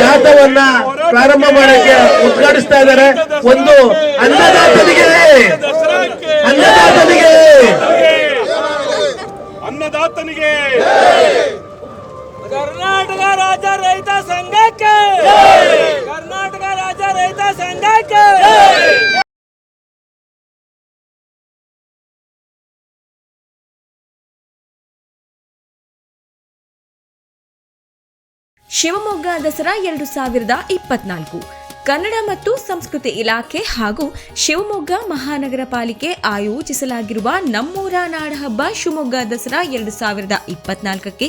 ಜಾಥವನ್ನ ಪ್ರಾರಂಭ ಮಾಡಕ್ಕೆ ಉದ್ಘಾಟಿಸ್ತಾ ಇದ್ದಾರೆ. ಒಂದು ಅನ್ನದಾತನಿಗೆ. ಅನ್ನದಾತನಿಗೆ. ಅನ್ನದಾತನಿಗೆ. ಕರ್ನಾಟಕ ರಾಜ್ಯ ರೈತ ಸಂಘಕ್ಕೆ. ಕರ್ನಾಟಕ ರಾಜ್ಯ ರೈತ ಸಂಘಕ್ಕೆ. ಶಿವಮೊಗ್ಗ ದಸರಾ ಎರಡು ಸಾವಿರದ ಇಪ್ಪತ್ನಾಲ್ಕು. ಕನ್ನಡ ಮತ್ತು ಸಂಸ್ಕೃತಿ ಇಲಾಖೆ ಹಾಗೂ ಶಿವಮೊಗ್ಗ ಮಹಾನಗರ ಪಾಲಿಕೆ ಆಯೋಜಿಸಲಾಗಿರುವ ನಮ್ಮೂರ ನಾಡಹಬ್ಬ ಶಿವಮೊಗ್ಗ ದಸರಾ ಎರಡು ಸಾವಿರದ ಇಪ್ಪತ್ನಾಲ್ಕಕ್ಕೆ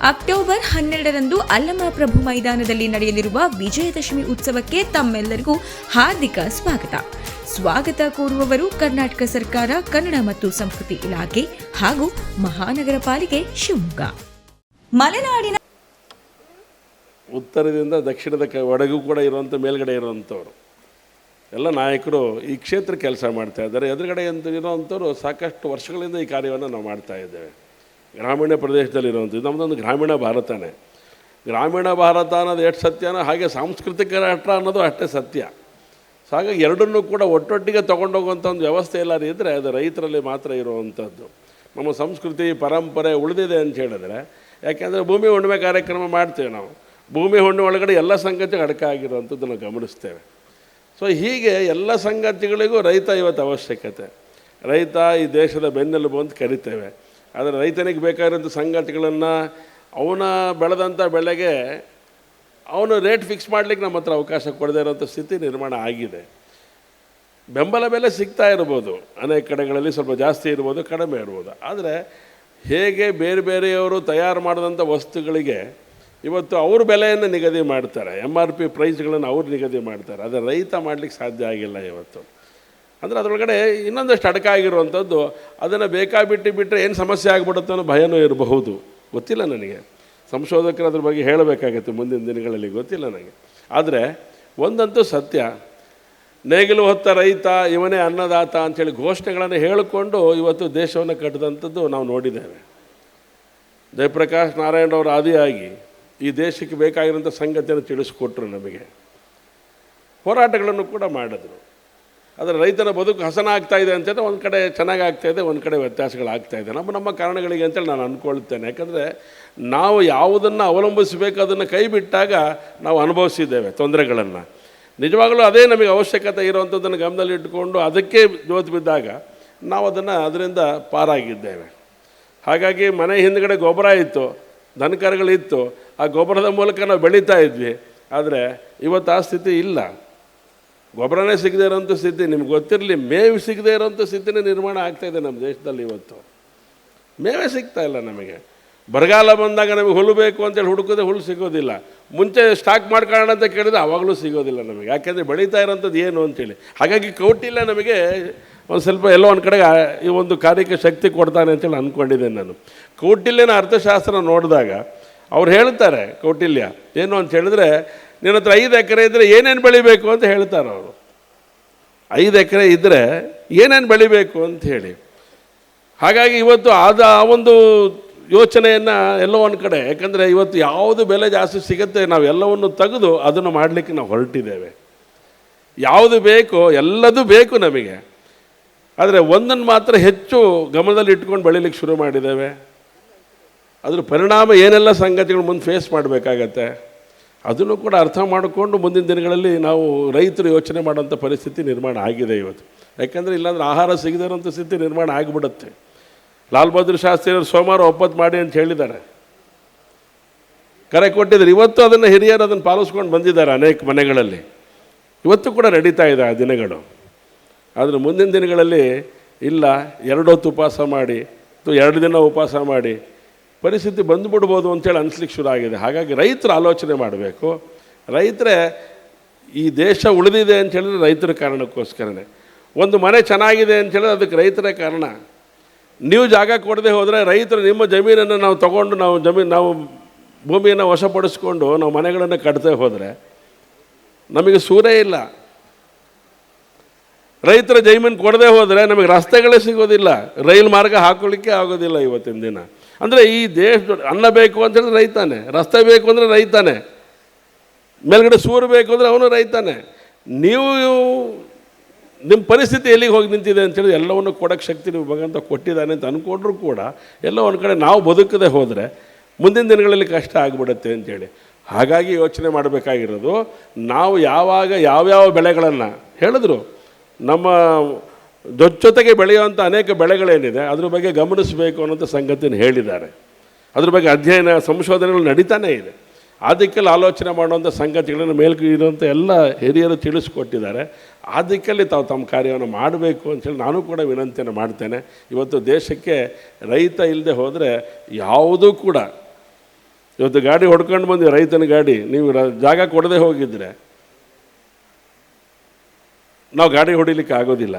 ಅಕ್ಟೋಬರ್ ಹನ್ನೆರಡರಂದು ಅಲ್ಲಮಪ್ರಭು ಮೈದಾನದಲ್ಲಿ ನಡೆಯಲಿರುವ ವಿಜಯದಶಮಿ ಉತ್ಸವಕ್ಕೆ ತಮ್ಮೆಲ್ಲರಿಗೂ ಹಾರ್ದಿಕ ಸ್ವಾಗತ. ಸ್ವಾಗತ ಕೋರುವವರು ಕರ್ನಾಟಕ ಸರ್ಕಾರ, ಕನ್ನಡ ಮತ್ತು ಸಂಸ್ಕೃತಿ ಇಲಾಖೆ ಹಾಗೂ ಮಹಾನಗರ ಪಾಲಿಕೆ ಶಿವಮೊಗ್ಗ. ಮಲೆನಾಡಿನ ಉತ್ತರದಿಂದ ದಕ್ಷಿಣದ ಕ, ಒಳಗೂ ಕೂಡ ಇರುವಂಥ ಮೇಲ್ಗಡೆ ಇರುವಂಥವ್ರು ಎಲ್ಲ ನಾಯಕರು ಈ ಕ್ಷೇತ್ರ ಕೆಲಸ ಮಾಡ್ತಾ ಇದ್ದಾರೆ. ಎದುರುಗಡೆ ಅಂತ ಇರೋವಂಥವ್ರು ಸಾಕಷ್ಟು ವರ್ಷಗಳಿಂದ ಈ ಕಾರ್ಯವನ್ನು ನಾವು ಮಾಡ್ತಾ ಇದ್ದೇವೆ. ಗ್ರಾಮೀಣ ಪ್ರದೇಶದಲ್ಲಿರುವಂಥದ್ದು. ನಮ್ಮದೊಂದು ಗ್ರಾಮೀಣ ಭಾರತನೇ ಗ್ರಾಮೀಣ ಭಾರತ ಅನ್ನೋದು ಎಷ್ಟು ಸತ್ಯನೋ ಹಾಗೆ ಸಾಂಸ್ಕೃತಿಕ ರಾಷ್ಟ್ರ ಅನ್ನೋದು ಅಷ್ಟೇ ಸತ್ಯ. ಸೊ ಹಾಗಾಗಿ ಎರಡನ್ನೂ ಕೂಡ ಒಟ್ಟೊಟ್ಟಿಗೆ ತೊಗೊಂಡೋಗುವಂಥ ಒಂದು ವ್ಯವಸ್ಥೆ ಎಲ್ಲ ಇದ್ದರೆ ಅದು ರೈತರಲ್ಲಿ ಮಾತ್ರ ಇರುವಂಥದ್ದು. ನಮ್ಮ ಸಂಸ್ಕೃತಿ, ಪರಂಪರೆ ಉಳಿದಿದೆ ಅಂತ ಹೇಳಿದ್ರೆ, ಯಾಕೆಂದರೆ ಭೂಮಿ ಹುಣ್ಣಿಮೆ ಕಾರ್ಯಕ್ರಮ ಮಾಡ್ತೇವೆ ನಾವು. ಭೂಮಿ ಹುಣ್ಣಿಮೆ ಒಳಗಡೆ ಎಲ್ಲ ಸಂಗತಿ ಅಡಕ ಆಗಿರುವಂಥದ್ದನ್ನು ಗಮನಿಸ್ತೇವೆ. ಸೊ ಹೀಗೆ ಎಲ್ಲ ಸಂಗತಿಗಳಿಗೂ ರೈತ ಇವತ್ತು ಅವಶ್ಯಕತೆ. ರೈತ ಈ ದೇಶದ ಬೆನ್ನೆಲುಬು ಅಂತ ಕರಿತೇವೆ. ಆದರೆ ರೈತನಿಗೆ ಬೇಕಾದಂಥ ಸಂಗತಿಗಳನ್ನು ಅವನ ಬೆಳೆದಂಥ ಬೆಳೆಗೆ ಅವನು ರೇಟ್ ಫಿಕ್ಸ್ ಮಾಡಲಿಕ್ಕೆ ನಮ್ಮ ಹತ್ರ ಅವಕಾಶ ಕೊಡದೇ ಇರೋಂಥ ಸ್ಥಿತಿ ನಿರ್ಮಾಣ ಆಗಿದೆ. ಬೆಂಬಲ ಬೆಲೆ ಸಿಗ್ತಾ ಇರ್ಬೋದು. ಅನೇಕ ಕಡೆಗಳಲ್ಲಿ ಸ್ವಲ್ಪ ಜಾಸ್ತಿ ಇರ್ಬೋದು, ಕಡಿಮೆ ಇರ್ಬೋದು. ಆದರೆ ಹೇಗೆ ಬೇರೆ ಬೇರೆಯವರು ತಯಾರು ಮಾಡಿದಂಥ ವಸ್ತುಗಳಿಗೆ ಇವತ್ತು ಅವ್ರ ಬೆಲೆಯನ್ನು ನಿಗದಿ ಮಾಡ್ತಾರೆ. ಎಂ ಆರ್ ಪಿ ಪ್ರೈಸ್ಗಳನ್ನು ಅವ್ರು ನಿಗದಿ ಮಾಡ್ತಾರೆ. ಆದರೆ ರೈತ ಮಾಡಲಿಕ್ಕೆ ಸಾಧ್ಯ ಆಗಿಲ್ಲ ಇವತ್ತು. ಅಂದರೆ ಅದರೊಳಗಡೆ ಇನ್ನೊಂದಷ್ಟು ಅಡಕ ಆಗಿರುವಂಥದ್ದು, ಅದನ್ನು ಬೇಕಾಬಿಟ್ಟು ಬಿಟ್ಟರೆ ಏನು ಸಮಸ್ಯೆ ಆಗ್ಬಿಡುತ್ತೆ ಅನ್ನೋ ಭಯನೂ ಇರಬಹುದು. ಗೊತ್ತಿಲ್ಲ ನನಗೆ. ಸಂಶೋಧಕರು ಅದ್ರ ಬಗ್ಗೆ ಹೇಳಬೇಕಾಗತ್ತೆ ಮುಂದಿನ ದಿನಗಳಲ್ಲಿ, ಗೊತ್ತಿಲ್ಲ ನನಗೆ. ಆದರೆ ಒಂದಂತೂ ಸತ್ಯ, ನೇಗಿಲು ಹೊತ್ತ ರೈತ, ಇವನೇ ಅನ್ನದಾತ ಅಂಥೇಳಿ ಘೋಷಣೆಗಳನ್ನು ಹೇಳಿಕೊಂಡು ಇವತ್ತು ದೇಶವನ್ನು ಕಟ್ಟಿದಂಥದ್ದು ನಾವು ನೋಡಿದ್ದೇವೆ. ಜಯಪ್ರಕಾಶ್ ನಾರಾಯಣರವರು ಆದಿಯಾಗಿ ಈ ದೇಶಕ್ಕೆ ಬೇಕಾಗಿರೋಂಥ ಸಂಗತಿಯನ್ನು ತಿಳಿಸ್ಕೊಟ್ರು ನಮಗೆ. ಹೋರಾಟಗಳನ್ನು ಕೂಡ ಮಾಡಿದ್ರು. ಆದರೆ ರೈತನ ಬದುಕು ಹಸನ ಆಗ್ತಾ ಇದೆ ಅಂತಂದರೆ ಒಂದು ಕಡೆ ಚೆನ್ನಾಗಿ ಆಗ್ತಾ ಇದೆ, ಒಂದು ಕಡೆ ವ್ಯತ್ಯಾಸಗಳಾಗ್ತಾ ಇದೆ. ನಮ್ಮ ನಮ್ಮ ಕಾರಣಗಳಿಗೆ ಅಂತೇಳಿ ನಾನು ಅಂದ್ಕೊಳ್ತೇನೆ. ಯಾಕಂದರೆ ನಾವು ಯಾವುದನ್ನು ಅವಲಂಬಿಸಬೇಕು ಅದನ್ನು ಕೈ ಬಿಟ್ಟಾಗ ನಾವು ಅನುಭವಿಸಿದ್ದೇವೆ ತೊಂದರೆಗಳನ್ನು. ನಿಜವಾಗಲೂ ಅದೇ ನಮಗೆ ಅವಶ್ಯಕತೆ ಇರುವಂಥದ್ದನ್ನು ಗಮನದಲ್ಲಿಟ್ಟುಕೊಂಡು ಅದಕ್ಕೆ ಜೋತು ಬಿದ್ದಾಗ ನಾವು ಅದನ್ನು ಅದರಿಂದ ಪಾರಾಗಿದ್ದೇವೆ. ಹಾಗಾಗಿ ಮನೆ ಹಿಂದ್ಗಡೆ ಗೊಬ್ಬರ ಇತ್ತು ದನಕರುಗಳಿತ್ತು ಆ ಗೊಬ್ಬರದ ಮೂಲಕ ನಾವು ಬೆಳೀತಾ ಇದ್ವಿ. ಆದರೆ ಇವತ್ತು ಆ ಸ್ಥಿತಿ ಇಲ್ಲ. ಗೊಬ್ಬರನೇ ಸಿಗದೇ ಇರೋಂಥ ಸ್ಥಿತಿ, ನಿಮ್ಗೆ ಗೊತ್ತಿರಲಿ, ಮೇವು ಸಿಗದೇ ಇರೋಂಥ ಸ್ಥಿತಿನೇ ನಿರ್ಮಾಣ ಆಗ್ತಾ ಇದೆ ನಮ್ಮ ದೇಶದಲ್ಲಿ ಇವತ್ತು. ಮೇವೇ ಸಿಗ್ತಾ ಇಲ್ಲ ನಮಗೆ. ಬರಗಾಲ ಬಂದಾಗ ನಮಗೆ ಹುಲ್ಲು ಬೇಕು ಅಂತೇಳಿ ಹುಡುಕಿದ್ರೆ ಹುಲ್ಲು ಸಿಗೋದಿಲ್ಲ. ಮುಂಚೆ ಸ್ಟಾಕ್ ಮಾಡ್ಕೊಳ್ಳೋಣ ಅಂತ ಕೇಳಿದ್ರೆ ಆವಾಗಲೂ ಸಿಗೋದಿಲ್ಲ ನಮಗೆ. ಯಾಕೆಂದರೆ ಬೆಳೀತಾ ಇರೋಂಥದ್ದು ಏನು ಅಂತೇಳಿ ಹಾಗಾಗಿ ಕೌಟಿಲ್ಯ ನಮಗೆ ಒಂದು ಸ್ವಲ್ಪ ಎಲ್ಲೋ ಒಂದು ಕಡೆ ಈ ಒಂದು ಕಾರ್ಯಕ್ಕೆ ಶಕ್ತಿ ಕೊಡ್ತಾನೆ ಅಂತೇಳಿ ಅಂದ್ಕೊಂಡಿದ್ದೇನೆ ನಾನು. ಕೌಟಿಲ್ಯನ ಅರ್ಥಶಾಸ್ತ್ರ ನೋಡಿದಾಗ ಅವ್ರು ಹೇಳ್ತಾರೆ ಕೌಟಿಲ್ಯ, ಏನು ಅಂತ ಹೇಳಿದ್ರೆ ನಿನ್ನ ಹತ್ರ ಐದು ಎಕರೆ ಇದ್ದರೆ ಏನೇನು ಬೆಳಿಬೇಕು ಅಂತ ಹೇಳ್ತಾರೆ ಅವರು. ಐದು ಎಕರೆ ಇದ್ದರೆ ಏನೇನು ಬೆಳಿಬೇಕು ಅಂತ ಹೇಳಿ. ಹಾಗಾಗಿ ಇವತ್ತು ಆದ ಆ ಒಂದು ಯೋಚನೆಯನ್ನು ಎಲ್ಲೋ ಒಂದು ಕಡೆ, ಯಾಕಂದರೆ ಇವತ್ತು ಯಾವುದು ಬೆಲೆ ಜಾಸ್ತಿ ಸಿಗುತ್ತೆ ನಾವು ಎಲ್ಲವನ್ನು ತೆಗೆದು ಅದನ್ನು ಮಾಡಲಿಕ್ಕೆ ನಾವು ಹೊರಟಿದ್ದೇವೆ. ಯಾವುದು ಬೇಕು ಎಲ್ಲದೂ ಬೇಕು ನಮಗೆ. ಆದರೆ ಒಂದನ್ನು ಮಾತ್ರ ಹೆಚ್ಚು ಗಮನದಲ್ಲಿ ಇಟ್ಕೊಂಡು ಬೆಳಿಲಿಕ್ಕೆ ಶುರು ಮಾಡಿದ್ದೇವೆ. ಅದ್ರ ಪರಿಣಾಮ ಏನೆಲ್ಲ ಸಂಗತಿಗಳು ಮುಂದೆ ಫೇಸ್ ಮಾಡಬೇಕಾಗತ್ತೆ? ಅದನ್ನು ಕೂಡ ಅರ್ಥ ಮಾಡಿಕೊಂಡು ಮುಂದಿನ ದಿನಗಳಲ್ಲಿ ನಾವು ರೈತರು ಯೋಚನೆ ಮಾಡೋಂಥ ಪರಿಸ್ಥಿತಿ ನಿರ್ಮಾಣ ಆಗಿದೆ ಇವತ್ತು. ಯಾಕೆಂದರೆ ಇಲ್ಲಾಂದರೆ ಆಹಾರ ಸಿಗದಿರೋಂಥ ಸ್ಥಿತಿ ನಿರ್ಮಾಣ ಆಗಿಬಿಡುತ್ತೆ. ಲಾಲ್ ಬಹದ್ದೂರ್ ಶಾಸ್ತ್ರಿಯವರು ಸೋಮವಾರ ಒಪ್ಪತ್ತು ಮಾಡಿ ಅಂತ ಹೇಳಿದ್ದಾರೆ. ಕರೆ ಕೊಟ್ಟಿದ್ದಾರೆ. ಇವತ್ತು ಅದನ್ನು ಹಿರಿಯರು ಅದನ್ನು ಪಾಲಿಸ್ಕೊಂಡು ಬಂದಿದ್ದಾರೆ ಅನೇಕ ಮನೆಗಳಲ್ಲಿ. ಇವತ್ತು ಕೂಡ ನಡೀತಾ ಇದೆ ಆ ದಿನಗಳು. ಆದರೆ ಮುಂದಿನ ದಿನಗಳಲ್ಲಿ ಇಲ್ಲ, ಎರಡು ಹೊತ್ತು ಉಪವಾಸ ಮಾಡಿ, ಅಥವಾ ಎರಡು ದಿನ ಉಪವಾಸ ಮಾಡಿ ಪರಿಸ್ಥಿತಿ ಬಂದುಬಿಡ್ಬೋದು ಅಂತೇಳಿ ಅನಿಸ್ಲಿಕ್ಕೆ ಶುರು ಆಗಿದೆ. ಹಾಗಾಗಿ ರೈತರು ಆಲೋಚನೆ ಮಾಡಬೇಕು. ರೈತರೇ ಈ ದೇಶ ಉಳಿದಿದೆ ಅಂತ ಹೇಳಿದ್ರೆ ರೈತರ ಕಾರಣಕ್ಕೋಸ್ಕರನೇ. ಒಂದು ಮನೆ ಚೆನ್ನಾಗಿದೆ ಅಂತ ಹೇಳಿದ್ರೆ ಅದಕ್ಕೆ ರೈತರೇ ಕಾರಣ. ನೀವು ಜಾಗ ಕೊಡದೆ ಹೋದರೆ ರೈತರು ನಿಮ್ಮ ಜಮೀನನ್ನು ನಾವು ತಗೊಂಡು ನಾವು ಜಮೀನು ನಾವು ಭೂಮಿಯನ್ನು ವಶಪಡಿಸ್ಕೊಂಡು ನಾವು ಮನೆಗಳನ್ನು ಕಟ್ತೇ ಹೋದರೆ ನಮಗೆ ಸೂರ್ಯ ಇಲ್ಲ. ರೈತರ ಜಮೀನು ಕೊಡದೆ ಹೋದರೆ ನಮಗೆ ರಸ್ತೆಗಳೇ ಸಿಗೋದಿಲ್ಲ. ರೈಲು ಮಾರ್ಗ ಹಾಕೊಳ್ಳಿಕ್ಕೆ ಆಗೋದಿಲ್ಲ ಇವತ್ತಿನ ದಿನ. ಅಂದರೆ ಈ ದೇಶದ ಅನ್ನ ಬೇಕು ಅಂತ ಹೇಳಿದ್ರೆ ರೈತಾನೆ ರಸ್ತೆ ಬೇಕು ಅಂದರೆ ರೈತಾನೆ ಮೇಲ್ಗಡೆ ಸೂರು ಬೇಕು ಅಂದರೆ ಅವನು ರೈತಾನೆ ನೀವು ನಿಮ್ಮ ಪರಿಸ್ಥಿತಿ ಎಲ್ಲಿಗೆ ಹೋಗಿ ನಿಂತಿದೆ ಅಂತೇಳಿ ಎಲ್ಲವನ್ನು ಕೊಡೋಕ್ಕೆ ಶಕ್ತಿ ನೀವು ಭಗವಂತ ಕೊಟ್ಟಿದ್ದಾನೆ ಅಂತ ಅಂದ್ಕೊಂಡ್ರೂ ಕೂಡ ಎಲ್ಲ ಒಂದು ಕಡೆ ನಾವು ಬದುಕದೆ ಹೋದರೆ ಮುಂದಿನ ದಿನಗಳಲ್ಲಿ ಕಷ್ಟ ಆಗಿಬಿಡುತ್ತೆ ಅಂತೇಳಿ ಹಾಗಾಗಿ ಯೋಚನೆ ಮಾಡಬೇಕಾಗಿರೋದು, ನಾವು ಯಾವಾಗ ಯಾವ್ಯಾವ ಬೆಳೆಗಳನ್ನು ಹೇಳಿದ್ರು, ನಮ್ಮ ಜೊತೆಗೆ ಬೆಳೆಯುವಂಥ ಅನೇಕ ಬೆಳೆಗಳೇನಿದೆ, ಅದ್ರ ಬಗ್ಗೆ ಗಮನಿಸಬೇಕು ಅನ್ನೋಂಥ ಸಂಗತಿಯನ್ನು ಹೇಳಿದ್ದಾರೆ. ಅದ್ರ ಬಗ್ಗೆ ಅಧ್ಯಯನ, ಸಂಶೋಧನೆಗಳು ನಡೀತಾನೇ ಇದೆ. ಆ ದಿಕ್ಕಲ್ಲಿ ಆಲೋಚನೆ ಮಾಡುವಂಥ ಸಂಗತಿಗಳನ್ನು ಮೇಲ್ಕು ಇರುವಂಥ ಎಲ್ಲ ಹಿರಿಯರು ತಿಳಿಸ್ಕೊಟ್ಟಿದ್ದಾರೆ. ಆ ತಾವು ತಮ್ಮ ಕಾರ್ಯವನ್ನು ಮಾಡಬೇಕು ಅಂತೇಳಿ ನಾನು ಕೂಡ ವಿನಂತಿಯನ್ನು ಮಾಡ್ತೇನೆ. ಇವತ್ತು ದೇಶಕ್ಕೆ ರೈತ ಇಲ್ಲದೆ ಹೋದರೆ ಯಾವುದೂ ಕೂಡ, ಇವತ್ತು ಗಾಡಿ ಹೊಡ್ಕೊಂಡು ಬಂದು ರೈತನ ಗಾಡಿ, ನೀವು ಜಾಗ ಕೊಡದೆ ಹೋಗಿದ್ರೆ, ನಾವು ಗಾಡಿ ಹೊಡಿಲಿಕ್ಕೆ ಆಗೋದಿಲ್ಲ.